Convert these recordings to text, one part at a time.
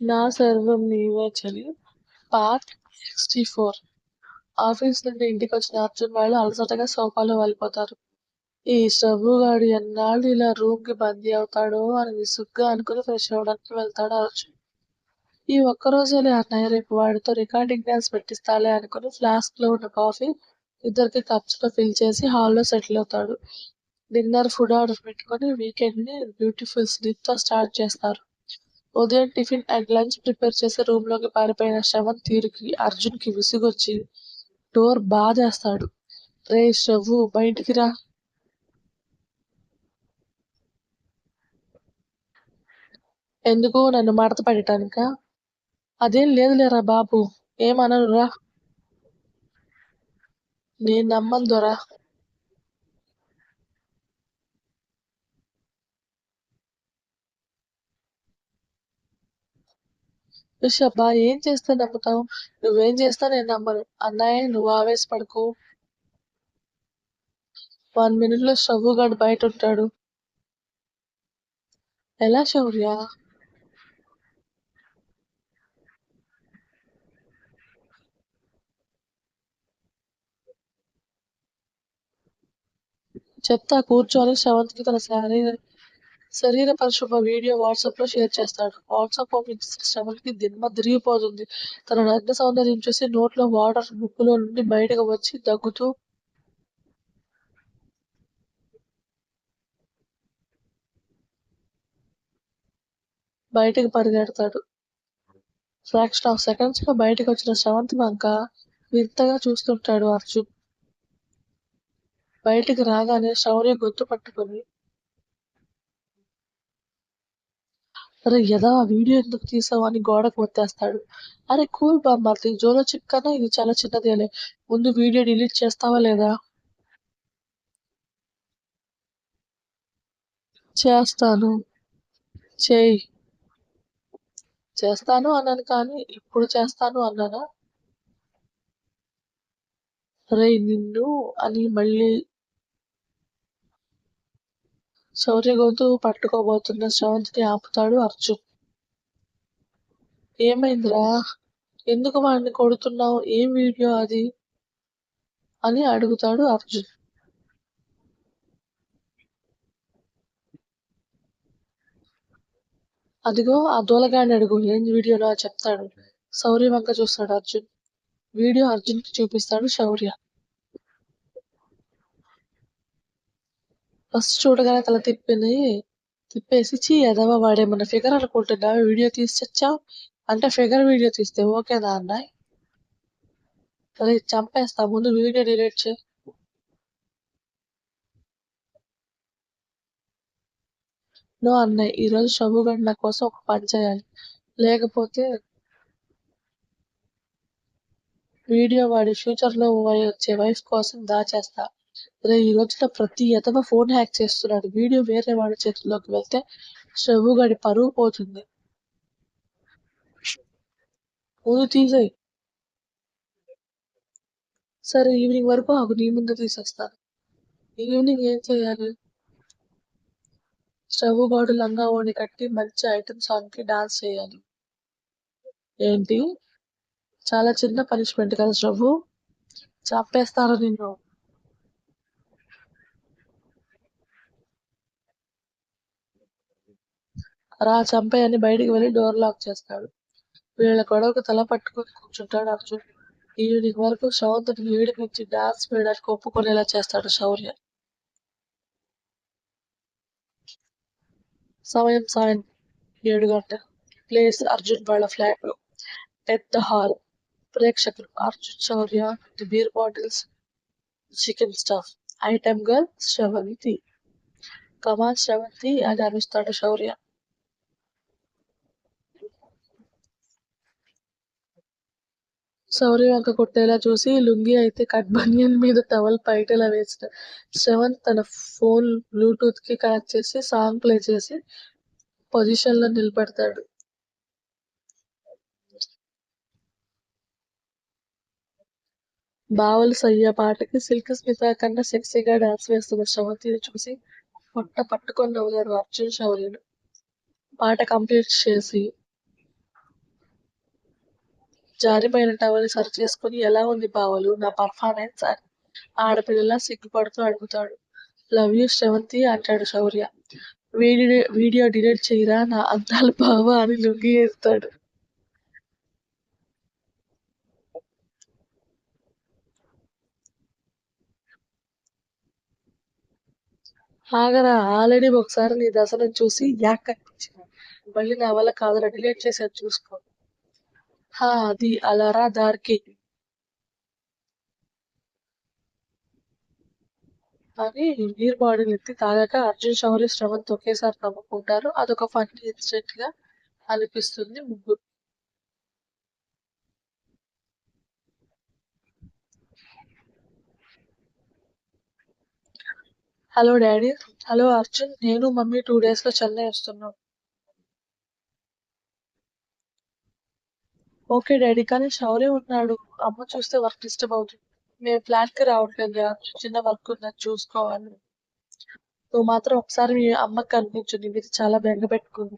నా సర్వం నీవే చలి. పార్ట్ సిక్స్టీ ఫోర్ ఆఫీస్ నుండి ఇంటికి వచ్చిన అర్జున్ వాళ్ళు అలసటగా సోఫాలో వెళ్ళిపోతారు. ఈ వాడు ఎన్నాళ్ళు ఇలా రూమ్కి బందీ అవుతాడో అని విసుగ్గా అనుకుని ఫ్రెష్ అవ్వడానికి వెళ్తాడు అర్జున్. ఈ ఒక్కరోజులే అన్నయ్య రేపు వాడితో రికార్డింగ్ డ్యాన్స్ పెట్టిస్తాలే అనుకుని ఫ్లాస్క్లో ఉన్న కాఫీ ఇద్దరికి కప్స్లో ఫిల్ చేసి హాల్లో సెటిల్ అవుతాడు. డిన్నర్ ఫుడ్ ఆర్డర్ పెట్టుకొని వీకెండ్ని బ్యూటిఫుల్ స్లీప్తో స్టార్ట్ చేస్తారు. ఉదయం టిఫిన్ అండ్ లంచ్ ప్రిపేర్ చేసి రూమ్లోకి పారిపోయిన శ్రవణ్ తీరుకి అర్జున్కి విసుగొచ్చి డోర్ బాధేస్తాడు. రే శ్రవు బయటికి రా. ఎందుకు నన్ను మడత పెట్టడానిక అదేం లేదులేరా బాబు ఏమనరు రా నేను నమ్మను దొరా. అబ్బా ఏం చేస్తే నమ్ముతావు? నువ్వేం చేస్తా నేను నమ్మను. అన్నయ్య నువ్వు ఆవేశపడకు. వన్ మినిట్లో షవ్వు గడు బయట ఉంటాడు ఎలా శౌర్య? చెప్తా కూర్చోని శ్రవంతికి తన శారీర శరీర పరిశుభ్ర వీడియో వాట్సాప్లో షేర్ చేస్తాడు. వాట్సాప్ ఓపెన్ శ్రమకి దిమ్మ తిరిగిపోతుంది. తన నగ్న సౌందర్యం చూసి నోట్లో వాటర్ ముక్కులో నుండి బయటకు వచ్చి దగ్గుతూ బయటకు పరిగెడతాడు. ఫ్రాక్షన్ ఆఫ్ సెకండ్స్ బయటకు వచ్చిన శ్రవంతి వంక వింతగా చూస్తుంటాడు అర్జున్. బయటికి రాగానే శౌర్య గొంతు పట్టుకొని అరే యదా వీడియో ఎందుకు తీసావు అని గోడకు వచ్చేస్తాడు అరే కూల్ బామ్మర్ది జోలో చిక్కనా? ఇది చాలా చిన్నదేలే ముందు వీడియో డిలీట్ చేస్తావా లేదా? చేస్తాను. చేయి. చేస్తాను అన్నాను కానీ ఇప్పుడు చేస్తాను అన్నానా? రే నిన్ను అని మళ్ళీ శౌర్య గొంతు పట్టుకోబోతున్న శ్రవంతిని ఆపుతాడు అర్జున్. ఏమైందిరా? ఎందుకు వాడిని కొడుతున్నావు? ఏం వీడియో అది? అని అడుగుతాడు అర్జున్. అదిగో ఆ దూలగాడిని అడుగు. ఏం వీడియోలో చెప్తాడు. శౌర్య వంక చూస్తాడు అర్జున్. వీడియో అర్జున్కి చూపిస్తాడు శౌర్య. ఫస్ట్ చూడగానే తల తిప్పింది. తిప్పేసి చీ ఎదవ వాడేమన్నా ఫిగర్ అనుకుంటున్నా వీడియో తీసి అంటే ఫిగర్ వీడియో తీస్తే ఓకేనా అన్నాయ్ సరే చంపేస్తా. ముందు వీడియో డిలీట్ చే. నో అన్నయ్య ఈరోజు షబు గంట కోసం ఒక పని చేయాలి. లేకపోతే వీడియో వాడి ఫ్యూచర్లో వచ్చే వైఫ్ కోసం దాచేస్తా. ఈ రోజున ప్రతి ఎతవ ఫోన్ హ్యాక్ చేస్తున్నాడు. వీడియో వేరే వాడి చేతుల్లోకి వెళ్తే చెవు గడి పరువు పోతుంది. ముందు తీసేయి. సరే ఈవినింగ్ వరకు ఆకు నీ ముందు తీసేస్తాను. ఈవినింగ్ ఏం చేయాలి? స్టవ్ గాడు లంగా ఓడి కట్టి మంచి ఐటమ్ సాంగ్కి డాన్స్ చేయాలి. ఏంటి? చాలా చిన్న పనిష్మెంట్ కదా స్టవ్ చంపేస్తారు నిన్ను? రా చంపేయని బయటికి వెళ్ళి డోర్ లాక్ చేస్తాడు. వీళ్ళ గొడవకు తల పట్టుకుని కూర్చుంటాడు అర్జున్. ఈవినింగ్ వరకు శవంతుడిని ఏడిపించి డాన్స్ వేయడానికి ఒప్పుకునేలా చేస్తాడు శౌర్య. సమయం సాయం ఏడు గంటలు ప్లేస్ అర్జున్ వాళ్ళ ఫ్లాట్ పెద్ద హాల్ ప్రేక్షకులు Arjun Shaurya beer bottles chicken stuff item girl Sravanthi come on Sravanthi అని అరుస్తాడు శౌర్య. సౌర్య వంక కొట్టేలా చూసి లుంగి అయితే కట్ బనియన్ మీద టవల్ పైటలా వేసిన శ్రవణ్ తన ఫోన్ బ్లూటూత్కి కనెక్ట్ చేసి సాంగ్ ప్లే చేసి పొజిషన్లో నిలబెడతాడు. బావలు సయ్య పాటకి సిల్క్ స్మిత కన్నా సెక్సీగా డాన్స్ వేస్తున్న శ్రవంతిని చూసి పొట్ట పట్టుకొని నవ్వుతారు అర్జున్ శౌర్యుడు పాట కంప్లీట్ చేసి జారిపోయిన టవల్ని సరిచేసుకుని ఎలా ఉంది బావలు? నా పర్ఫార్మెన్స్ అని ఆడపిల్లలా సిగ్గుపడుతూ అడుగుతాడు. లవ్ యూ శ్రవంతి అంటాడు శౌర్య. వీడియో వీడియో డిలీట్ చేయరా? నా అందాల బావ అని లుంగి వేస్తాడు ఆగరా ఆల్రెడీ ఒకసారి నీ దశను చూసి యాక్ అనిపించింది. మళ్ళీ నా వల్ల కాదురా డిలీట్ చేసేది చూసుకో. هذه అది అలారా దారికి అని నీరు బాడీని ఎత్తి తాగాక అర్జున్ శౌర్య శ్రవంత్ ఒకేసారి నవ్వుకుంటారు. అదొక ఫన్నీ ఇన్సిడెంట్గా అనిపిస్తుంది ముగ్గురు. హలో డాడీ హలో అర్జున్ నేను మమ్మీ టూ డేస్లో చెన్నై వస్తున్నాం. ఓకే డాడీ కానీ షౌరే ఉన్నాడు. అమ్మ చూస్తే వర్క్ డిస్టర్బ్ అవుతుంది. మేము ప్లాన్కి రావట్లేదు చిన్న వర్క్ ఉందని చూసుకోవాలి. నువ్వు మాత్రం ఒకసారి మీ అమ్మకి కనిపించు నీ చాలా బెంగ పెట్టుకుంది.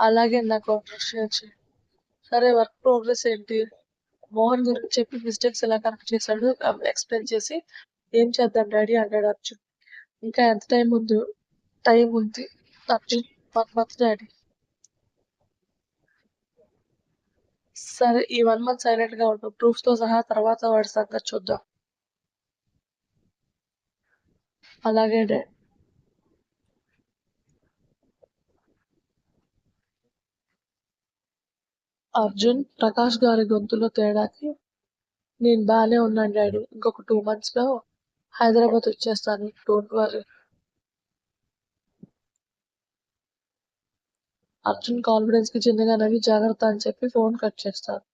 అలాగే నాకు అప్రిషియేట్ సరే వర్క్ ప్రోగ్రెస్ ఏంటి? మోహన్ గురించి చెప్పి మిస్టేక్స్ ఎలా కరెక్ట్ చేశాడు ఎక్స్ప్లెయిన్ చేసి ఏం చేద్దాం డాడీ అన్నాడు అర్జున్. ఇంకా ఎంత టైం ఉంది టైం ఉంది. Arjun one month daddy. సరే ఈ వన్ మంత్ సైలెంట్గా ఉంటాం ప్రూఫ్తో సహా తర్వాత వాడి సంగతి చూద్దాం. అలాగే అర్జున్ ప్రకాష్ గారి గొంతులో తేడాకి నేను బాగానే ఉన్నాను డాడీ. ఇంకొక టూ మంత్స్లో హైదరాబాద్ వచ్చేస్తాను. డోంట్ వరీ అర్జున్ కాన్ఫిడెన్స్కి చిన్నగా నవ్వి జాగ్రత్త అని చెప్పి ఫోన్ కట్ చేస్తారు.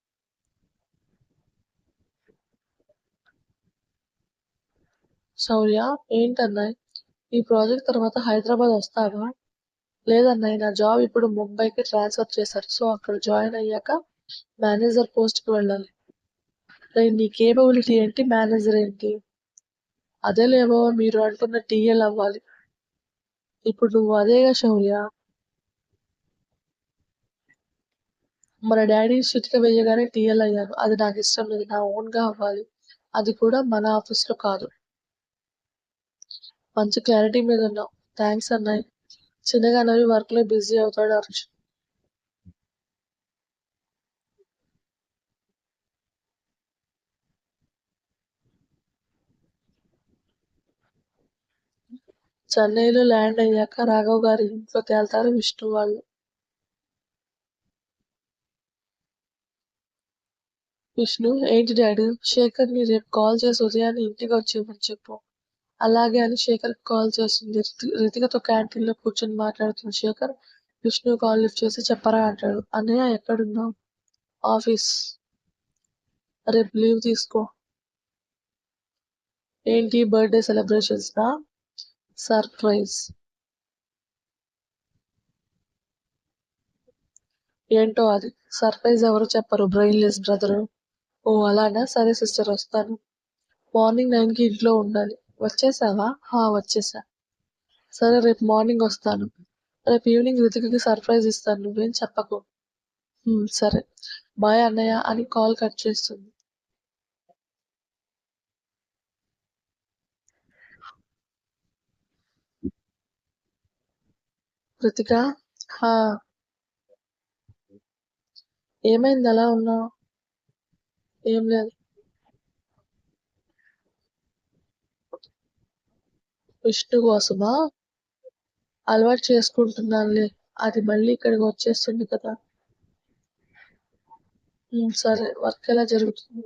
శౌర్య ఏంటన్నాయ్ ఈ ప్రాజెక్ట్ తర్వాత హైదరాబాద్ వస్తావా? లేదన్నాయ్ నా జాబ్ ఇప్పుడు ముంబైకి ట్రాన్స్ఫర్ చేశారు. సో అక్కడ జాయిన్ అయ్యాక మేనేజర్ పోస్ట్కి వెళ్ళాలి. రే నీ కేపబిలిటీ ఏంటి? మేనేజర్ ఏంటి? అదే లేవో మీరు అనుకున్న టీఎల్ అవ్వాలి. ఇప్పుడు నువ్వు అదేగా శౌర్య మన డాడీ చిటిక వేయగానే టీఎల్ అయ్యాను. అది నాకు ఇష్టం లేదు. నా ఓన్గా అవ్వాలి. అది కూడా మన ఆఫీస్లో కాదు. మంచి క్లారిటీ మీద ఉన్నావు. థ్యాంక్స్ అన్నయ్య. చిన్నగా నవ్వి వర్క్లో బిజీ అవుతాడు అర్జున్. చెన్నైలో ల్యాండ్ అయ్యాక రాఘవ్ గారి ఇంట్లో తేల్తారు విష్ణు వాళ్ళు. విష్ణు ఏంటి డాడీ? శేఖర్ని రేపు కాల్ చేసి ఉదయాన్నే ఇంటికి వచ్చేయమని చెప్పు. అలాగే అని శేఖర్ కాల్ చేస్తుంది రితికతో క్యాంటీన్లో కూర్చొని మాట్లాడుతున్న శేఖర్ విష్ణు కాల్ లిఫ్ట్ చేసి చెప్పరా అంటాడు. అన్నయ్య ఎక్కడున్నావు? ఆఫీస్. రేపు లీవ్ తీసుకో. ఏంటి బర్త్డే సెలబ్రేషన్స్ నా సర్ప్రైజ్. ఏంటో అది. సర్ప్రైజ్ ఎవరు చెప్పరు బ్రెయిన్ లెస్ బ్రదరు. ఓ అలానా? సరే సిస్టర్ వస్తాను. మార్నింగ్ నైన్కి ఇంట్లో ఉండాలి. వచ్చేసావా? హా వచ్చేసా. సరే రేపు మార్నింగ్ వస్తాను. రేపు ఈవినింగ్ రితికకి సర్ప్రైజ్ ఇస్తాను. నువ్వేం చెప్పకు. సరే. బాయ్ అన్నయ్య అని కాల్ కట్ చేస్తుంది. రితిక? హా. ఏమైంది? అలా ఉన్నావు? ఏం లేదు విష్ణు కోసమా? అలవాటు చేసుకుంటున్నానులే. అది మళ్ళీ ఇక్కడికి వచ్చేస్తుంది కదా. సరే వర్క్ ఎలా జరుగుతుంది?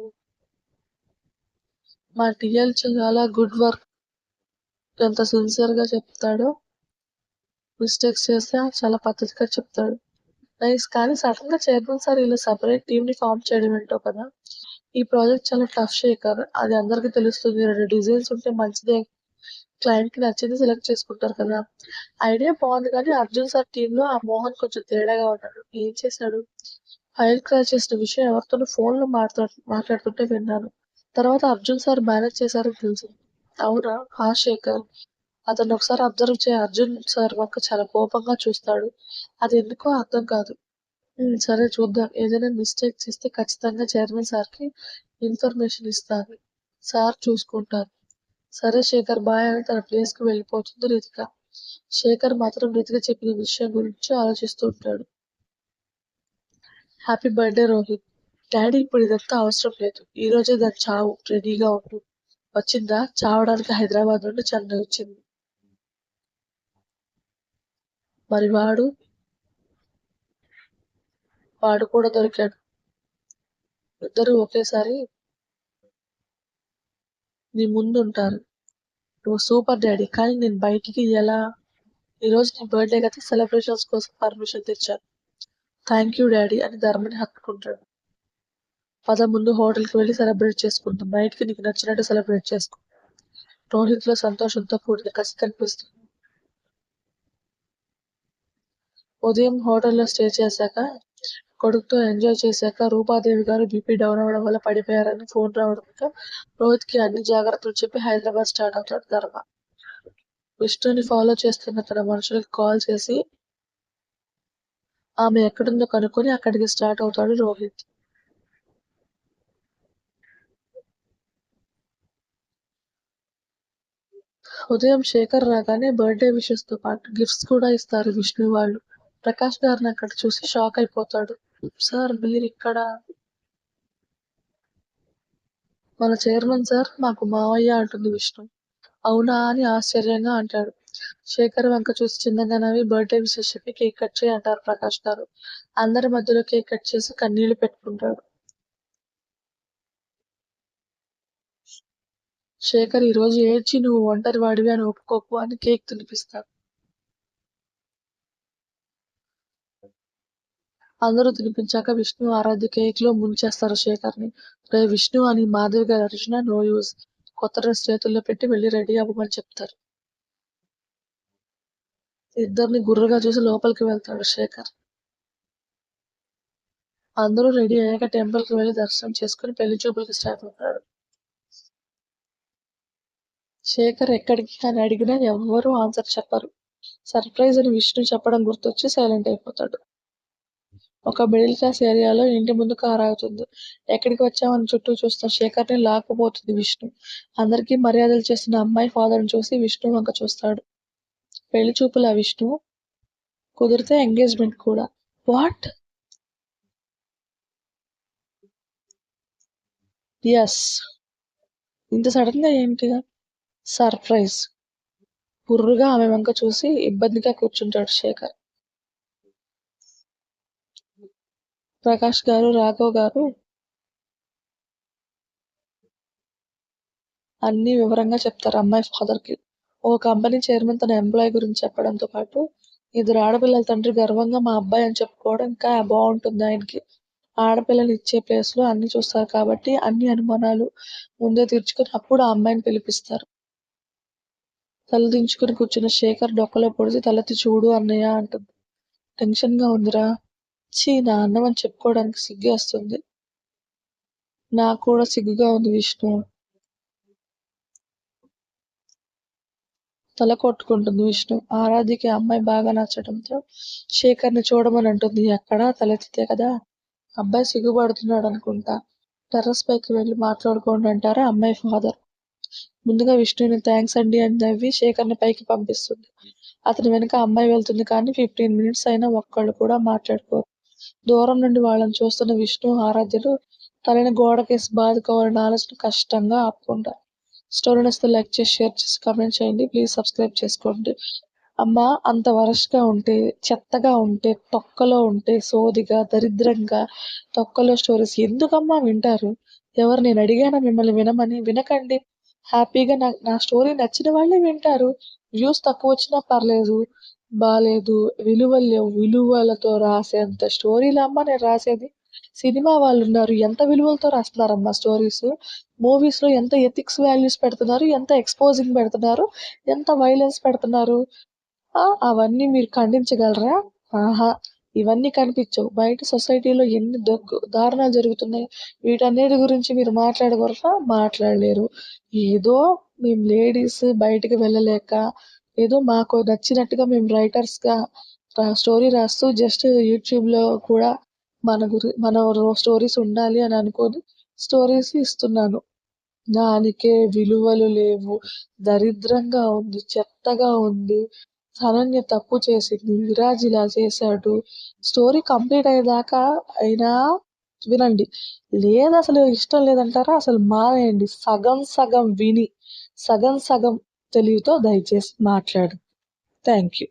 మా టీఎల్ చాలా గుడ్ వర్క్. ఎంత సిన్సియర్గా చెప్తాడో. మిస్టేక్స్ చేస్తే చాలా పద్ధతిగా చెప్తాడు. నైస్ కానీ సడన్గా చైర్మన్ సార్ ఇలా సపరేట్ టీమ్ని ఫామ్ చేయడం ఏంటో కదా. ఈ ప్రాజెక్ట్ చాలా టఫ్ షేకర్ అది అందరికీ తెలుస్తుంది. రెండు డిజైన్స్ ఉంటే మంచిదే. క్లయింట్కి నచ్చింది సెలెక్ట్ చేసుకుంటారు కదా. ఐడియా బాగుంది కానీ అర్జున్ సార్ టీమ్లో ఆ మోహన్ కొంచెం తేడాగా ఉన్నాడు. ఏం చేశాడు? ఫైల్ క్రాష్ చేసిన విషయం ఎవరితోనూ ఫోన్లో మాట్లా మాట్లాడుతుంటే విన్నాను. తర్వాత అర్జున్ సార్ మేనేజ్ చేశారని తెలుసు. అవునా? హా శేఖర్ అతను ఒకసారి అబ్జర్వ్ చేయ. అర్జున్ సార్ మాకు చాలా కోపంగా చూస్తాడు. అది ఎందుకో అర్థం కాదు. సరే చూద్దాం. ఏదైనా మిస్టేక్ చేస్తే ఖచ్చితంగా చైర్మన్ సార్‌కి ఇన్ఫర్మేషన్ ఇస్తాను. సార్ చూసుకుంటారు. సరే శేఖర్ బాయ్ అని తన ప్లేస్‌కి వెళ్ళిపోతుంది రితిక. శేఖర్ మాత్రం రితిక చెప్పిన విషయం గురించి ఆలోచిస్తూ ఉంటాడు. Happy birthday Rohit. డాడీ ఇప్పుడు ఇదంతా అవసరం లేదు. ఈ రోజే దాని చావు. రెడీగా ఉండు. వచ్చిందా? చావడానికి హైదరాబాద్ నుండి చెన్నై వచ్చింది. మరి వాడు? వాడు కూడా దొరికాడు. ఇద్దరూ ఒకేసారి నీ ముందుంటారు. నువ్వు సూపర్ డాడీ. కానీ నేను బయటికి ఎలా? ఈరోజు నీ బర్త్‌డే కదా! సెలబ్రేషన్స్ కోసం పర్మిషన్ తెచ్చాను. థ్యాంక్ యూ డాడీ అని ధర్మని హత్తుకుంటాడు. పద ముందు హోటల్‌కి వెళ్ళి సెలబ్రేట్ చేసుకుంటాం బయటికి నీకు నచ్చినట్టు సెలబ్రేట్ చేసుకో. రోహిత్‌లో సంతోషంతో కూడిన కసి కనిపిస్తుంది. ఉదయం హోటల్లో స్టే చేశాక, కొడుకుతో ఎంజాయ్ చేశాక రూపాదేవి గారు బీపీ డౌన్ అవ్వడం వల్ల పడిపోయారని ఫోన్ రావడంతో రోహిత్‌కి అన్ని జాగ్రత్తలు చెప్పి హైదరాబాద్ స్టార్ట్ అవుతాడు ధర్మ. విష్ణుని ఫాలో చేస్తున్న తన మనుషులకు కాల్ చేసి ఆమె ఎక్కడుందో కనుక్కొని అక్కడికి స్టార్ట్ అవుతాడు రోహిత్. ఉదయం శేఖర్ రాగానే బర్త్‌డే విషెస్‌తో పాటు గిఫ్ట్స్ కూడా ఇస్తారు విష్ణు వాళ్ళు. ప్రకాష్ గారిని అక్కడ చూసి షాక్ అయిపోతాడు. సార్ మీరు ఇక్కడ మన చైర్మన్ సార్ మాకు మావయ్య అంటుంది విష్ణు. అవునా అని ఆశ్చర్యంగా అంటాడు. శేఖర్ వంక చూసి చిన్నగా నవ్వి బర్త్‌డే విశేషకి కేక్ కట్ చేయి అంటారు ప్రకాష్ గారు. అందరి మధ్యలో కేక్ కట్ చేసి కన్నీళ్ళు పెట్టుకుంటాడు. శేఖర్ ఈరోజు ఏడ్చి నువ్వు ఒంటరి వాడివి అని ఒప్పుకోకు అని కేక్ తినిపిస్తాడు. అందరూ తినిపించాక విష్ణు ఆరాధ్య కేక్‌లో ముంచేస్తారు శేఖర్‌ని. రే విష్ణు అని మాధవి గారు అరిచినా నో యూజ్. కొత్త డ్రెస్ చేతుల్లో పెట్టి వెళ్ళి రెడీ అవ్వమని చెప్తారు. ఇద్దరిని గుర్రగా చూసి లోపలికి వెళ్తాడు శేఖర్. అందరూ రెడీ అయ్యాక టెంపుల్‌కి వెళ్ళి దర్శనం చేసుకుని పెళ్ళి చూపులకి స్టార్ట్ అవుతాడు. శేఖర్ ఎక్కడికి అని అడిగినా ఎవ్వరూ ఆన్సర్ చెప్పరు. సర్ప్రైజ్ అని విష్ణు చెప్పడం గుర్తొచ్చి సైలెంట్ అయిపోతాడు. ఒక మిడిల్ క్లాస్ ఏరియాలో ఇంటి ముందు కారాగుతుంది ఎక్కడికి వచ్చామని చుట్టూ చూస్తున్న శేఖర్‌ని లాక్కుపోతుంది విష్ణు. అందరికీ మర్యాదలు చేస్తున్న అమ్మాయి ఫాదర్‌ని చూసి విష్ణు వంక చూస్తాడు. పెళ్ళి చూపులా విష్ణు? కుదిరితే ఎంగేజ్‌మెంట్ కూడా. వాట్? యస్. ఇంత సడన్‌గా ఏంటిగా? సర్ప్రైజ్. బుర్రుగా ఆమె వంక చూసి ఇబ్బందిగా కూర్చుంటాడు శేఖర్. ప్రకాష్ గారు, రాఘవ్ గారు అన్ని వివరంగా చెప్తారు అమ్మాయి ఫాదర్‌కి. ఓ కంపెనీ చైర్మన్ తన ఎంప్లాయీ గురించి చెప్పడంతో పాటు ఇద్దరు ఆడపిల్లల తండ్రి గర్వంగా మా అబ్బాయి అని చెప్పుకోవడం ఇంకా బాగుంటుంది ఆయనకి. ఆడపిల్లలు ఇచ్చే ప్లేస్‌లో అన్ని చూస్తారు కాబట్టి అన్ని అనుమానాలు ముందే తీర్చుకొని అప్పుడు ఆ అమ్మాయిని పిలిపిస్తారు. తలదించుకుని కూర్చున్న శేఖర్ డొక్కలో పొడిచి తలెత్తి చూడు అన్నయ్య అంటుంది. టెన్షన్‌గా ఉందిరా. ఛీ నా అని చెప్పుకోవడానికి సిగ్గేస్తుంది. నాకు కూడా సిగ్గుగా ఉంది విష్ణు. తల కొట్టుకుంటుంది విష్ణు. ఆరాధ్యకి ఆ అమ్మాయి బాగా నచ్చడంతో శేఖర్‌ని చూడమని అంటుంది. ఎక్కడ? తలెత్తితే కదా! అబ్బాయి సిగ్గుపడుతున్నాడనుకుంటా. టెర్రస్ పైకి వెళ్ళి మాట్లాడుకోండి అంటారు ఆ అమ్మాయి ఫాదర్. ముందుగా విష్ణుని థ్యాంక్స్ అండి అని నవ్వి శేఖర్‌ని పైకి పంపిస్తుంది. అతని వెనక అమ్మాయి వెళ్తుంది కానీ ఫిఫ్టీన్ మినిట్స్ అయినా ఒక్కళ్ళు కూడా మాట్లాడుకోరు. దూరం నుండి వాళ్ళని చూస్తున్న విష్ణు, ఆరాధ్యులు తలని గోడకేసి బాదుకోవాలన్న ఆలోచన కష్టంగా ఆపుకుంటారు. స్టోరీ నచ్చితే లైక్ చేసి, షేర్ చేసి, కామెంట్ చేయండి. ప్లీజ్ సబ్స్క్రైబ్ చేసుకోండి. అమ్మ అంత వరస్ట్‌గా ఉంటే, చెత్తగా ఉంటే, తొక్కలో ఉంటే, సోదిగా, దరిద్రంగా, తొక్కలో స్టోరీస్ ఎందుకమ్మా వింటారు? ఎవరు నేను అడిగానా మిమ్మల్ని వినమని? వినకండి. హ్యాపీగా నా నా స్టోరీ నచ్చిన వాళ్ళే వింటారు. వ్యూస్ తక్కువ వచ్చినా పర్లేదు. బాగాలేదు విలువలు లేవు. విలువలతో రాసేంత స్టోరీలా నేను రాసేది? సినిమా వాళ్ళు ఉన్నారు ఎంత విలువలతో రాస్తున్నారమ్మా స్టోరీస్ మూవీస్‌లో ఎంత ఎథిక్స్ వాల్యూస్ పెడుతున్నారు. ఎంత ఎక్స్‌పోజింగ్ పెడుతున్నారు. ఎంత వైలెన్స్ పెడుతున్నారు. ఆ! అవన్నీ మీరు ఖండించగలరా? ఆహా! ఇవన్నీ కనిపించవు. బయట సొసైటీలో ఎన్ని దొగ్గు దారుణాలు జరుగుతున్నాయి. వీటన్నిటి గురించి మీరు మాట్లాడగలరా? మాట్లాడలేరు. ఏదో మేము లేడీస్ బయటికి వెళ్ళలేక, ఏదో మాకు నచ్చినట్టుగా మేము రైటర్స్‌గా స్టోరీ రాస్తూ జస్ట్ యూట్యూబ్‌లో కూడా మన గురి మన స్టోరీస్ ఉండాలి అని అనుకొని స్టోరీస్ ఇస్తున్నాను. దానికే విలువలు లేవు. దరిద్రంగా ఉంది చెత్తగా ఉంది. అనన్య తప్పు చేసింది విరాజ్ ఇలా చేశాడు. స్టోరీ కంప్లీట్ అయ్యేదాకా అయినా వినండి. లేదు అసలు ఇష్టం లేదంటారా? అసలు మానేయండి. సగం సగం విని సగం సగం తెలివితో దయచేసి మాట్లాడు. Thank you